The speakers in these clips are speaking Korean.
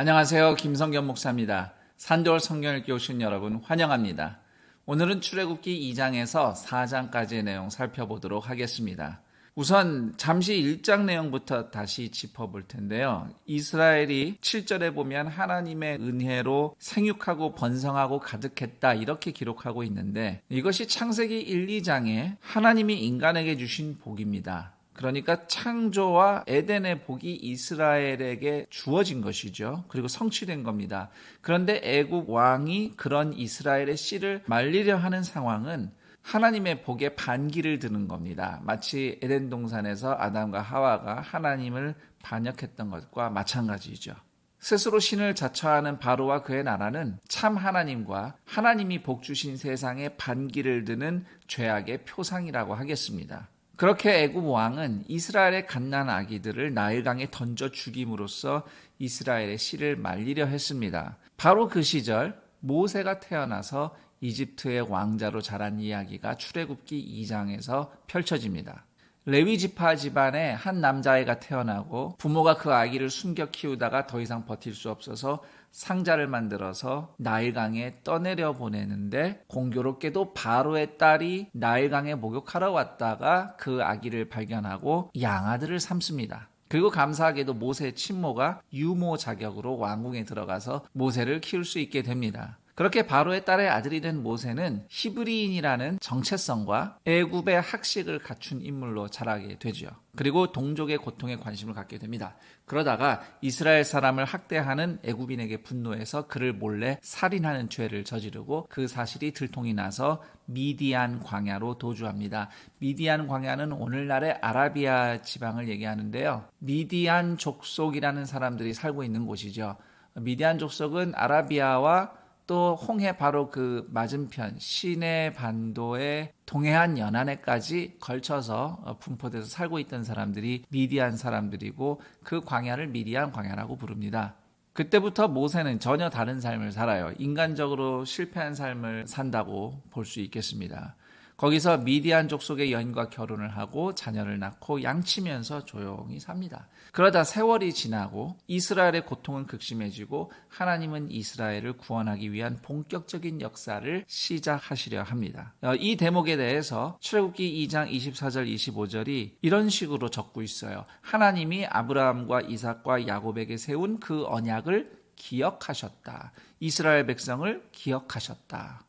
안녕하세요. 김성견 목사입니다. 산돌 성경을 오신 여러분 환영합니다. 오늘은 출애굽기 2장에서 4장까지의 내용 살펴보도록 하겠습니다. 우선 잠시 1장 내용부터 다시 짚어볼 텐데요. 이스라엘이 7절에 보면 하나님의 은혜로 생육하고 번성하고 가득했다 이렇게 기록하고 있는데 이것이 창세기 1, 2장에 하나님이 인간에게 주신 복입니다. 그러니까 창조와 에덴의 복이 이스라엘에게 주어진 것이죠. 그리고 성취된 겁니다. 그런데 애굽 왕이 그런 이스라엘의 씨를 말리려 하는 상황은 하나님의 복에 반기를 드는 겁니다. 마치 에덴 동산에서 아담과 하와가 하나님을 반역했던 것과 마찬가지죠. 스스로 신을 자처하는 바로와 그의 나라는 참 하나님과 하나님이 복 주신 세상에 반기를 드는 죄악의 표상이라고 하겠습니다. 그렇게 애굽 왕은 이스라엘의 갓난 아기들을 나일강에 던져 죽임으로써 이스라엘의 씨를 말리려 했습니다. 바로 그 시절 모세가 태어나서 이집트의 왕자로 자란 이야기가 출애굽기 2장에서 펼쳐집니다. 레위 지파 집안에 한 남자아이가 태어나고 부모가 그 아기를 숨겨 키우다가 더 이상 버틸 수 없어서 상자를 만들어서 나일강에 떠내려 보내는데 공교롭게도 바로의 딸이 나일강에 목욕하러 왔다가 그 아기를 발견하고 양아들을 삼습니다. 그리고 감사하게도 모세의 친모가 유모 자격으로 왕궁에 들어가서 모세를 키울 수 있게 됩니다. 그렇게 바로의 딸의 아들이 된 모세는 히브리인이라는 정체성과 애굽의 학식을 갖춘 인물로 자라게 되죠. 그리고 동족의 고통에 관심을 갖게 됩니다. 그러다가 이스라엘 사람을 학대하는 애굽인에게 분노해서 그를 몰래 살인하는 죄를 저지르고 그 사실이 들통이 나서 미디안 광야로 도주합니다. 미디안 광야는 오늘날의 아라비아 지방을 얘기하는데요. 미디안 족속이라는 사람들이 살고 있는 곳이죠. 미디안 족속은 아라비아와 또 홍해 바로 그 맞은편 시내 반도의 동해안 연안에까지 걸쳐서 분포돼서 살고 있던 사람들이 미디안 사람들이고 그 광야를 미디안 광야라고 부릅니다. 그때부터 모세는 전혀 다른 삶을 살아요. 인간적으로 실패한 삶을 산다고 볼 수 있겠습니다. 거기서 미디안 족속의 여인과 결혼을 하고 자녀를 낳고 양치면서 조용히 삽니다. 그러다 세월이 지나고 이스라엘의 고통은 극심해지고 하나님은 이스라엘을 구원하기 위한 본격적인 역사를 시작하시려 합니다. 어, 이 대목에 대해서 출애굽기 2장 24절 25절이 이런 식으로 적고 있어요. 하나님이 아브라함과 이삭과 야곱에게 세운 그 언약을 기억하셨다. 이스라엘 백성을 기억하셨다.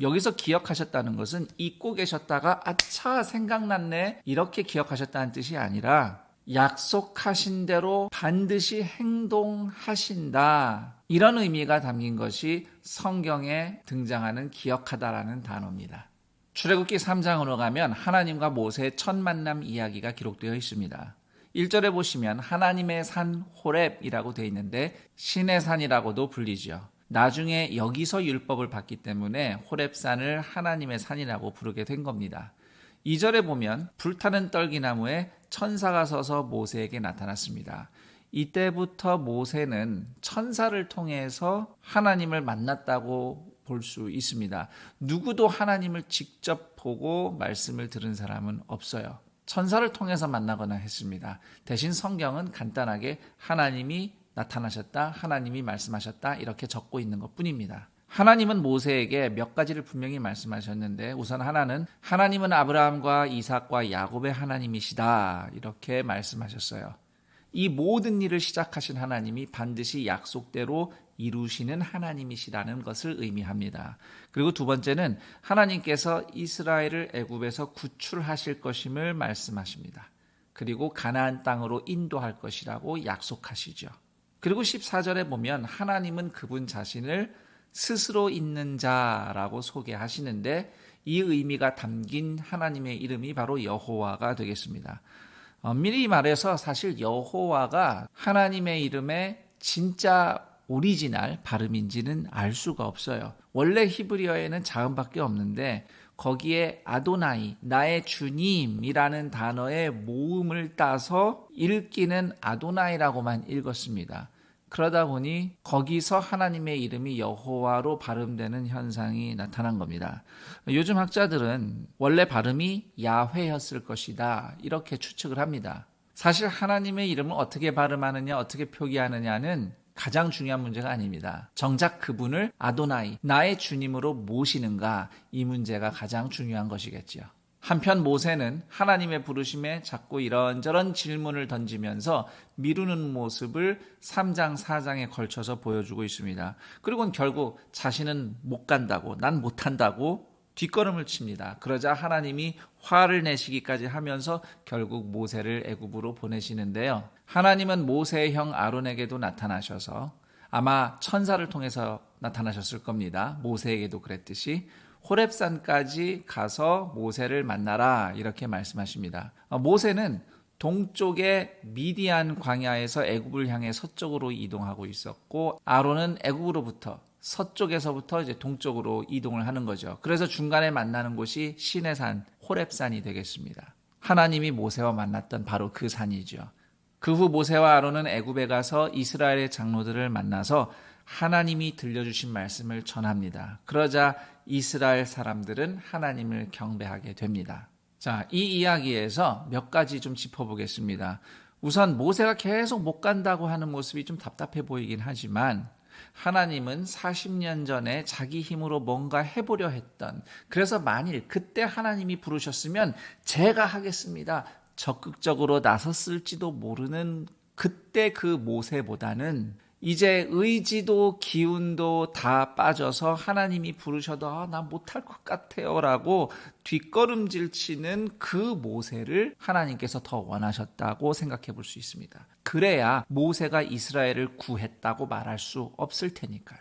여기서 기억하셨다는 것은 잊고 계셨다가 아차 생각났네 이렇게 기억하셨다는 뜻이 아니라 약속하신 대로 반드시 행동하신다. 이런 의미가 담긴 것이 성경에 등장하는 기억하다라는 단어입니다. 출애굽기 3장으로 가면 하나님과 모세의 첫 만남 이야기가 기록되어 있습니다. 1절에 보시면 하나님의 산 호렙이라고 되어 있는데 신의 산이라고도 불리죠. 나중에 여기서 율법을 받기 때문에 호렙산을 하나님의 산이라고 부르게 된 겁니다. 2절에 보면 불타는 떨기나무에 천사가 서서 모세에게 나타났습니다. 이때부터 모세는 천사를 통해서 하나님을 만났다고 볼 수 있습니다. 누구도 하나님을 직접 보고 말씀을 들은 사람은 없어요. 천사를 통해서 만나거나 했습니다. 대신 성경은 간단하게 하나님이 나타나셨다, 하나님이 말씀하셨다, 이렇게 적고 있는 것 뿐입니다. 하나님은 모세에게 몇 가지를 분명히 말씀하셨는데 우선 하나는 하나님은 아브라함과 이삭과 야곱의 하나님이시다 이렇게 말씀하셨어요. 이 모든 일을 시작하신 하나님이 반드시 약속대로 이루시는 하나님이시라는 것을 의미합니다. 그리고 두 번째는 하나님께서 이스라엘을 애굽에서 구출하실 것임을 말씀하십니다. 그리고 가나안 땅으로 인도할 것이라고 약속하시죠. 그리고 14절에 보면 하나님은 그분 자신을 스스로 있는 자라고 소개하시는데 이 의미가 담긴 하나님의 이름이 바로 여호와가 되겠습니다. 어, 미리 말해서 사실 여호와가 하나님의 이름의 진짜 오리지널 발음인지는 알 수가 없어요. 원래 히브리어에는 자음밖에 없는데 거기에 아도나이, 나의 주님이라는 단어의 모음을 따서 읽기는 아도나이라고만 읽었습니다. 그러다 보니 거기서 하나님의 이름이 여호와로 발음되는 현상이 나타난 겁니다. 요즘 학자들은 원래 발음이 야훼였을 것이다. 이렇게 추측을 합니다. 사실 하나님의 이름을 어떻게 발음하느냐, 어떻게 표기하느냐는 가장 중요한 문제가 아닙니다. 정작 그분을 아도나이, 나의 주님으로 모시는가 이 문제가 가장 중요한 것이겠지요. 한편 모세는 하나님의 부르심에 자꾸 이런저런 질문을 던지면서 미루는 모습을 3장, 4장에 걸쳐서 보여주고 있습니다. 그리고 결국 자신은 못 간다고, 난 못한다고 뒷걸음을 칩니다. 그러자 하나님이 화를 내시기까지 하면서 결국 모세를 애굽으로 보내시는데요. 하나님은 모세의 형 아론에게도 나타나셔서 아마 천사를 통해서 나타나셨을 겁니다. 모세에게도 그랬듯이 호렙산까지 가서 모세를 만나라 이렇게 말씀하십니다. 어, 모세는 동쪽의 미디안 광야에서 애굽을 향해 서쪽으로 이동하고 있었고 아론은 애굽으로부터 서쪽에서부터 이제 동쪽으로 이동을 하는 거죠. 그래서 중간에 만나는 곳이 시내산 호렙산이 되겠습니다. 하나님이 모세와 만났던 바로 그 산이죠. 그 후 모세와 아론은 애굽에 가서 이스라엘의 장로들을 만나서 하나님이 들려주신 말씀을 전합니다. 그러자 이스라엘 사람들은 하나님을 경배하게 됩니다. 자, 이 이야기에서 몇 가지 좀 짚어보겠습니다. 우선 모세가 계속 못 간다고 하는 모습이 좀 답답해 보이긴 하지만 하나님은 40년 전에 자기 힘으로 뭔가 해보려 했던 그래서 만일 그때 하나님이 부르셨으면 제가 하겠습니다. 적극적으로 나섰을지도 모르는 그때 그 모세보다는 이제 의지도 기운도 다 빠져서 하나님이 부르셔도 아, 나 못할 것 같아요 라고 뒷걸음질 치는 그 모세를 하나님께서 더 원하셨다고 생각해 볼 수 있습니다. 그래야 모세가 이스라엘을 구했다고 말할 수 없을 테니까요.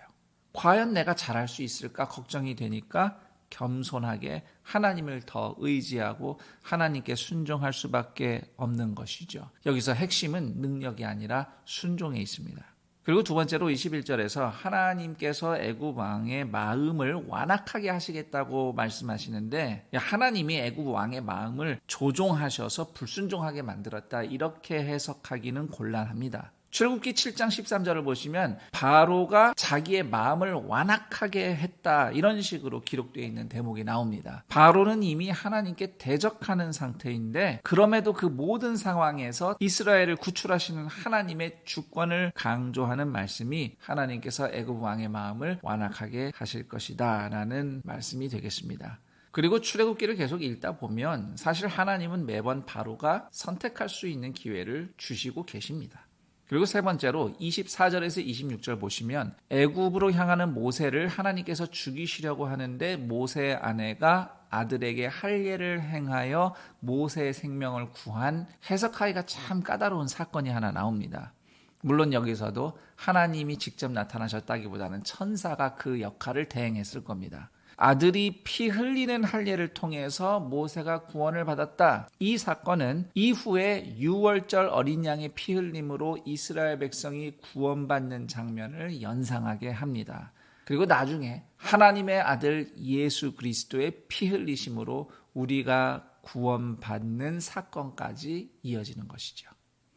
과연 내가 잘할 수 있을까 걱정이 되니까 겸손하게 하나님을 더 의지하고 하나님께 순종할 수밖에 없는 것이죠. 여기서 핵심은 능력이 아니라 순종에 있습니다. 그리고 두 번째로 21절에서 하나님께서 애굽 왕의 마음을 완악하게 하시겠다고 말씀하시는데 하나님이 애굽 왕의 마음을 조종하셔서 불순종하게 만들었다 이렇게 해석하기는 곤란합니다. 출애굽기 7장 13절을 보시면 바로가 자기의 마음을 완악하게 했다 이런 식으로 기록되어 있는 대목이 나옵니다. 바로는 이미 하나님께 대적하는 상태인데 그럼에도 그 모든 상황에서 이스라엘을 구출하시는 하나님의 주권을 강조하는 말씀이 하나님께서 애굽 왕의 마음을 완악하게 하실 것이다라는 말씀이 되겠습니다. 그리고 출애굽기를 계속 읽다 보면 사실 하나님은 매번 바로가 선택할 수 있는 기회를 주시고 계십니다. 그리고 세 번째로 24절에서 26절 보시면 애굽으로 향하는 모세를 하나님께서 죽이시려고 하는데 모세의 아내가 아들에게 할례를 행하여 모세의 생명을 구한 해석하기가 참 까다로운 사건이 하나 나옵니다. 물론 여기서도 하나님이 직접 나타나셨다기보다는 천사가 그 역할을 대행했을 겁니다. 아들이 피 흘리는 할례를 통해서 모세가 구원을 받았다. 이 사건은 이후에 6월절 어린 양의 피 흘림으로 이스라엘 백성이 구원받는 장면을 연상하게 합니다. 그리고 나중에 하나님의 아들 예수 그리스도의 피 흘리심으로 우리가 구원받는 사건까지 이어지는 것이죠.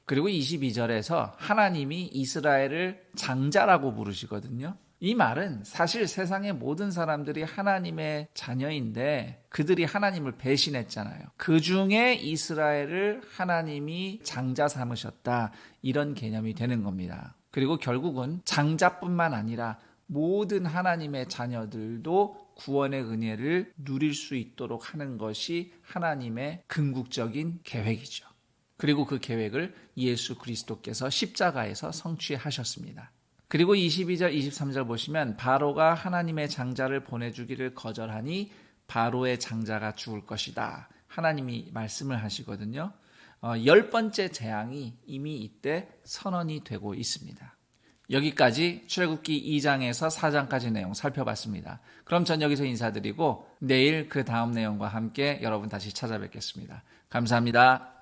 그리고 22절에서 하나님이 이스라엘을 장자라고 부르시거든요. 이 말은 사실 세상의 모든 사람들이 하나님의 자녀인데 그들이 하나님을 배신했잖아요. 그 중에 이스라엘을 하나님이 장자 삼으셨다. 이런 개념이 되는 겁니다. 그리고 결국은 장자뿐만 아니라 모든 하나님의 자녀들도 구원의 은혜를 누릴 수 있도록 하는 것이 하나님의 궁극적인 계획이죠. 그리고 그 계획을 예수 그리스도께서 십자가에서 성취하셨습니다. 그리고 22절, 23절 보시면 바로가 하나님의 장자를 보내주기를 거절하니 바로의 장자가 죽을 것이다. 하나님이 말씀을 하시거든요. 어, 열 번째 재앙이 이미 이때 선언이 되고 있습니다. 여기까지 출애굽기 2장에서 4장까지 내용 살펴봤습니다. 그럼 전 여기서 인사드리고 내일 그 다음 내용과 함께 여러분 다시 찾아뵙겠습니다. 감사합니다.